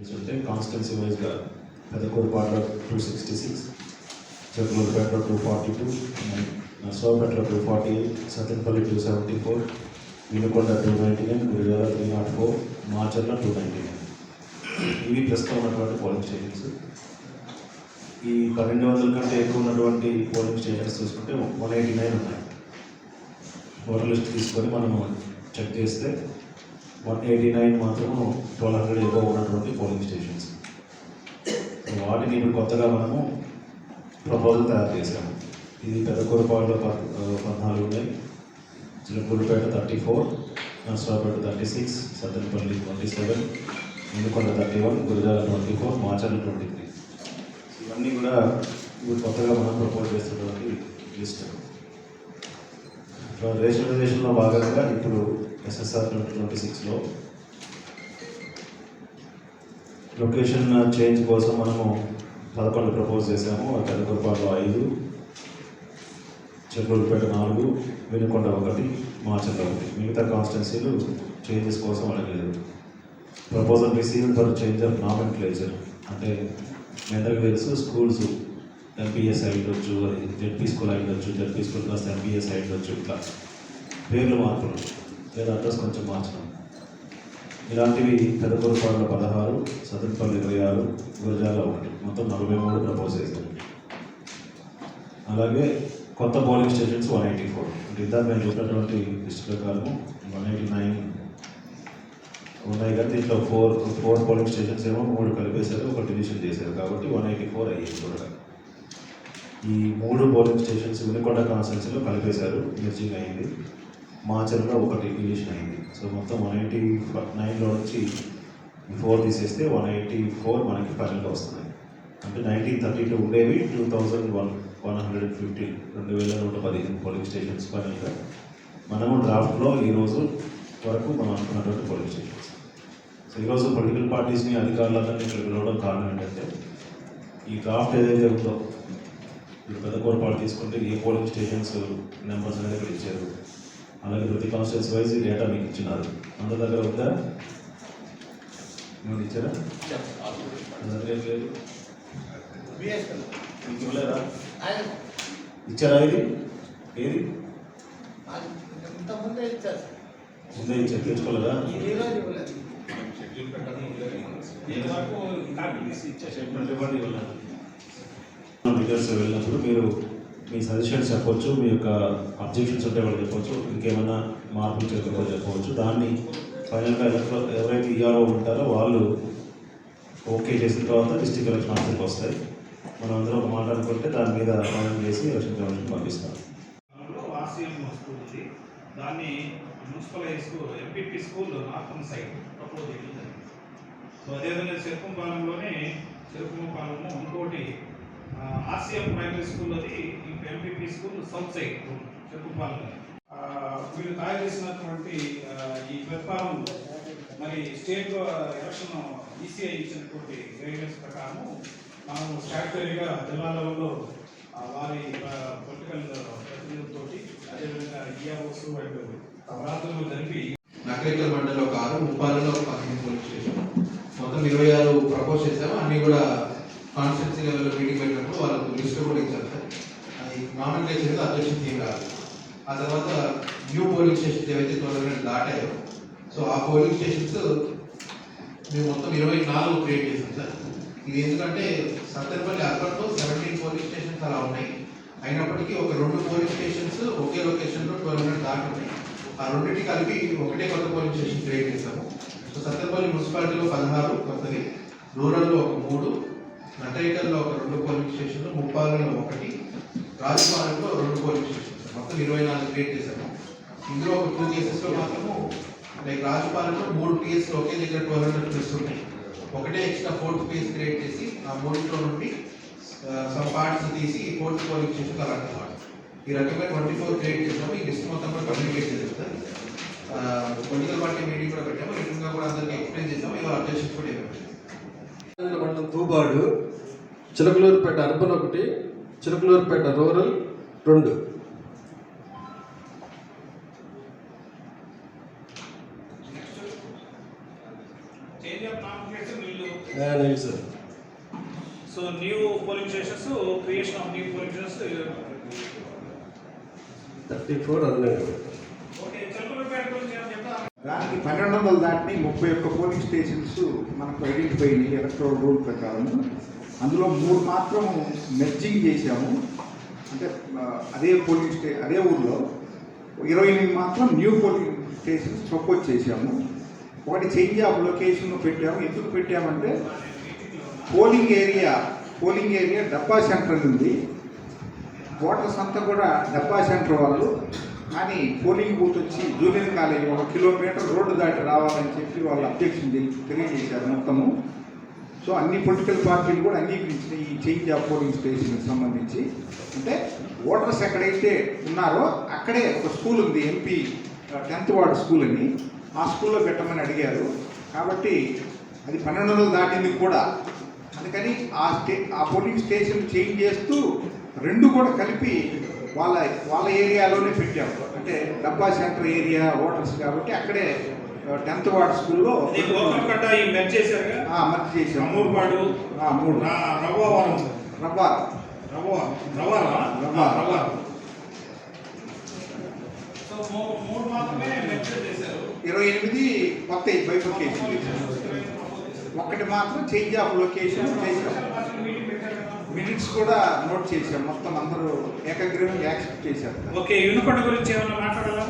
ఉంటే కాన్స్టెన్సీ వైజ్గా పాటల టూ సిక్స్టీ సిక్స్ చెరుకులపేటలో two forty two నర్సరావుపేటలో two forty eight Sattenapalli two seventy four Vinukonda two ninety nine Gurazala three nought four Macherla two ninety nine ఇవి ప్రస్తుతం ఉన్నటువంటి polling stations ఈ పన్నెండు వందల కంటే ఎక్కువ ఉన్నటువంటి పోలింగ్ స్టేషన్స్ చూసుకుంటే వన్ ఎయిటీ నైన్ ఉన్నాయి. ఓటర్ లిస్ట్ తీసుకొని మనము చెక్ చేస్తే వన్ ఎయిటీ నైన్ మాత్రము ట్వెల్వ్ హండ్రెడ్ ఎక్కువ ఉన్నటువంటి పోలింగ్ స్టేషన్స్ వాటిని ఇప్పుడు కొత్తగా మనము ప్రపోజల్ తయారు చేసాము ఇది పెద్ద కూరపాడులో పద్నాలుగు ఉన్నాయి. Chilakaluripet thirty four Narasaraopet thirty six Sattenapalli twenty seven ఎందుకొండ thirty one Gurazala twenty four Macherla twenty three ఇవన్నీ కూడా ఇప్పుడు కొత్తగా మనం ప్రపోజ్ చేస్తున్నటువంటి లిస్ట్ రేషనలైజేషన్లో భాగంగా ఇప్పుడు ఎస్ఎస్ఆర్ ట్వంటీ సిక్స్లో లొకేషన్ చేంజ్ కోసం మనము పదకొండు ప్రపోజ్ చేసాము పెద్దకొరపాటులో ఐదు చెరువులపేట నాలుగు వెనుకొండ ఒకటి మార్చండి ఒకటి. మిగతా కాన్స్టెన్సీలు చేంజెస్ కోసం అడగలేదు proposal receive for change of nomenclature అంటే మీ అందరికీ తెలుసు స్కూల్స్ ఎంపీఎస్ అయి ఉండొచ్చు అది జెడ్పీ స్కూల్ అయి ఉండొచ్చు జెడ్పీ స్కూల్ ప్లస్ ఎంపీఎస్ అయి ఉండొచ్చు ఇట్లా పేర్లు మార్పులు లేదా అడ్రస్ కొంచెం మార్చడం. ఇలాంటివి పెదకూరుపాడులో పదహారు సదన్పల్లి ఇరవై ఆరు గురజాల ఒకటి. మొత్తం నలభై మూడు ప్రపోజ్ చేశారు. అలాగే కొత్త polling stations one eighty four. అంటే ఇందాక మేము చెప్పినటువంటి లిస్ట్ ప్రకారము వన్ ఎయిటీ నైన్ ఉన్నాయి. కానీ దీంట్లో ఫోర్ ఫోర్ పోలింగ్ స్టేషన్స్ ఏమో మూడు కలిపేశారు ఒక డివిజన్ చేశారు. కాబట్టి వన్ ఎయిటీ ఫోర్ అయ్యింది చూడగా ఈ మూడు పోలింగ్ స్టేషన్స్ వినుకొండ కాన్స్టెన్సీలో కలిపేశారు. మెర్జింగ్ అయింది. మాచర్లో ఒకటి డివిజన్ అయింది. సో మొత్తం వన్ ఎయిటీ నైన్లో నుంచి ఫోర్ తీసేస్తే వన్ ఎయిటీ ఫోర్ మనకి ఫైనల్గా వస్తున్నాయి. అంటే నైన్టీన్ థర్టీ టూ ఉండేవి two thousand one one hundred and fifteen రెండు వేల నూట పదిహేను పోలింగ్ స్టేషన్స్ ఫైనల్గా మనము డ్రాఫ్ట్లో ఈరోజు వరకు మనం అనుకున్నటువంటి పోలింగ్ స్టేషన్స్ సో ఈరోజు పొలిటికల్ పార్టీస్ని అధికారులందరినీ ఇక్కడ పిలవడం కారణం ఏంటంటే ఈ డ్రాఫ్ట్ ఏదైతే ఉందో పెద్ద కోరపాటు తీసుకుంటే ఏ పోలింగ్ స్టేషన్స్ నెంబర్స్ అనేది ఇక్కడ ఇచ్చారు. అలాగే ప్రతి కాన్స్టిట్యూన్స్ వైజ్ డేటా మీకు ఇచ్చినారు. అందరి దగ్గర ఉందా? మీరు ఇచ్చారా? ఇవ్వలేదా? ఇచ్చారా ఇది? ఏది? ఇంతకుముందే ఇచ్చారు. ముందే ఇచ్చారు తెచ్చుకోలేదా ఇవ్వలేదు. స్టేట్మెంట్ లీడర్స్ వెళ్ళినప్పుడు మీరు మీ సజెషన్స్ చెప్పొచ్చు మీ యొక్క అబ్జెక్షన్స్ ఉంటే వాళ్ళు చెప్పొచ్చు ఇంకేమైనా మార్పులు చేయకపోతే చెప్పవచ్చు. దాన్ని ఫైనల్గా ఎలక్ట్రో ఎవరైతే ఈఆర్ఓ ఉంటారో వాళ్ళు ఓకే చేసిన తర్వాత డిస్టిక్ ఎలక్షన్ ఆఫీసర్కి వస్తాయి. మనం అందరం ఒక మాట అనుకుంటే దాని మీద ఫైనల్ చేసి ఎలక్షన్ కమిషన్ పంపిస్తాం దాన్ని municipal high school M P P school northern side propose చేయడం జరిగింది. సో అదేవిధంగా చెరుకుంపాలెంలోనే చెరుకుంపాలెము ఇంకోటి ఆసియా ప్రైమరీ స్కూల్ అది M P P school south side Cherukumpalem వీళ్ళు తయారు చేసినటువంటి ఈ ప్రతిపాదన మరి state election E C I ఇచ్చినటువంటి గైడ్లైన్స్ ప్రకారం మనము స్టాట్యుటరీగా జిల్లా లెవెల్లో వారి పొలిటికల్ ప్రతినిధులతో అదేవిధంగా ఈఆర్ఓస్ అండ్ ప్రార్థనలు జరిపి నకరికల్ మండలిలో ఒక ఆరు ముప్పాలలో ఒక పదిహేను పోలీస్ స్టేషన్ మొత్తం ఇరవై ఆరు ప్రపోజ్ చేసాము అన్నీ కూడా కాన్స్టిట్యూన్సీ లెవెల్లో మీటింగ్ పెట్టినప్పుడు వాళ్ళకు లిస్ట్ కూడా ఇచ్చారు సార్. అది నామినేషన్ అధ్యక్షుడు ఏం రాదు ఆ తర్వాత న్యూ పోలింగ్ స్టేషన్స్ ఏవైతే త్వరగా దాటాయో సో ఆ పోలింగ్ స్టేషన్స్ మేము మొత్తం ఇరవై నాలుగు క్రియేట్ చేసాం సార్. ఇది ఎందుకంటే సత్తెనపల్లి అర్బన్లో సెవెంటీన్ పోలింగ్ స్టేషన్స్ అలా ఉన్నాయి. అయినప్పటికీ ఒక రెండు పోలింగ్ స్టేషన్స్ ఒకే లొకేషన్లో ట్వెల్వ్ హండ్రెడ్ దాటి ఉన్నాయి. ఆ రెండింటి కలిపి ఒకటే కొత్త పోలింగ్ స్టేషన్ క్రియేట్ చేస్తాము సో సత్తెనపల్లి మున్సిపాలిటీలో పదహారు కొత్తది రూరల్లో ఒక మూడు నటైకల్లో ఒక రెండు పోలింగ్ స్టేషన్లు ముప్పాలలో ఒకటి రాజపాలెంలో రెండు పోలింగ్ స్టేషన్స్ మొత్తం ఇరవై నాలుగు క్రియేట్ చేశాము ఇందులో ఒక టూ కేసెస్లో మాత్రము లైక్ రాజపాలెంలో మూడు పిఎస్లు ఒకే దగ్గర ట్వెల్వ్ హండ్రెడ్ ప్లస్ ఉన్నాయి ఒకటే ఎక్స్ట్రా ఫోర్త్ పిఎస్ క్రియేట్ చేసి ఆ మూడింట్లో నుండి సమ్ పార్ట్స్ తీసి ఫోర్త్ పోలింగ్ స్టేషన్ అలాంటి అన్నమాట ఈ రకంగా ట్వంటీ ఫోర్ క్రియేట్ చేసాము ఈ లిస్ట్ మొత్తం కూడా కమ్యూనికేట్ చేసాము సార్. పొలిటికల్ పార్టీ మీటింగ్ కూడా పెట్టాము. రిటర్న్గా కూడా అందరికీ ఎక్స్ప్లెయిన్ చేసాము ఇవాళ అబ్జెక్షన్స్ కూడా ఇవ్వలేదు మండలం తూబాడు చిలకలూరుపేట అర్బన్ ఒకటి చిలకలూరుపేట రూరల్ రెండు. Sir. So new polling stations creation of new polling stations thirty four అదనంగా ఓకే చిలకలూరుపేట గురించి ఏమైనా చెప్తారా దానికి పన్నెండు వందల దాటిని ముప్పై ఒక్క పోలింగ్ స్టేషన్స్ మనకు ఐడెంటిఫై అయినాయి ఎలక్ట్రల్ రూల్ ప్రకారం. అందులో మూడు మాత్రం మెర్జింగ్ చేశాము. అంటే అదే పోలింగ్ స్టే అదే ఊర్లో ఇరవై ఎనిమిది మాత్రం న్యూ పోలింగ్ స్టేషన్స్ ప్రపోజ్ చేశాము. ఒకటి చేంజ్ ఆఫ్ లొకేషన్ పెట్టాము. ఎందుకు పెట్టామంటే polling area polling area Dabba centre ఉంది. ఓటర్స్ అంతా కూడా డబ్బా సెంటర్ వాళ్ళు కానీ పోలింగ్ బూత్ వచ్చి జూనియర్ కాలేజ్ ఒక కిలోమీటర్ రోడ్డు దాటి రావాలని చెప్పి వాళ్ళు అబ్జెక్షన్ తెలిసి తెలియజేశారు మొత్తము. సో అన్ని పొలిటికల్ పార్టీలు కూడా అంగీకరించినాయి ఈ చేంజ్ ఆఫ్ పోలింగ్ స్టేషన్కి సంబంధించి. అంటే ఓటర్స్ ఎక్కడైతే ఉన్నారో అక్కడే ఒక స్కూల్ ఉంది ఎంపీ టెన్త్ వార్డ్ స్కూల్ అని. ఆ స్కూల్లో పెట్టమని అడిగారు. కాబట్టి అది పన్నెండు వందలు దాటింది కూడా. అందుకని ఆ స్టే ఆ పోలింగ్ స్టేషన్ చేంజ్ చేస్తూ రెండు కూడా కలిపి వాళ్ళ వాళ్ళ ఏరియాలోనే పెట్టాము. అంటే డబ్బా సెంటర్ ఏరియా ఓటర్స్ కాబట్టి అక్కడే టెన్త్ వార్డ్ స్కూల్లో మర్చి చేసాము అమ్మూరుపాడు ఆ, మూడు రవ్వవరం రబ్బా రవ్వ రవ్వాలా రవ్వ. రవ్వ ఇరవై ఎనిమిది కొత్త బైఫికేషన్ ఒకటి మాత్రం చేంజ్ ఆఫ్ లొకేషన్ చేసాం మినిట్స్ కూడా నోట్ చేసాం మొత్తం అందరూ ఏకగ్రీవం యాక్సెప్ట్ చేశారు. ఓకే యూనికొండ గురించి ఏమైనా మాట్లాడాలా?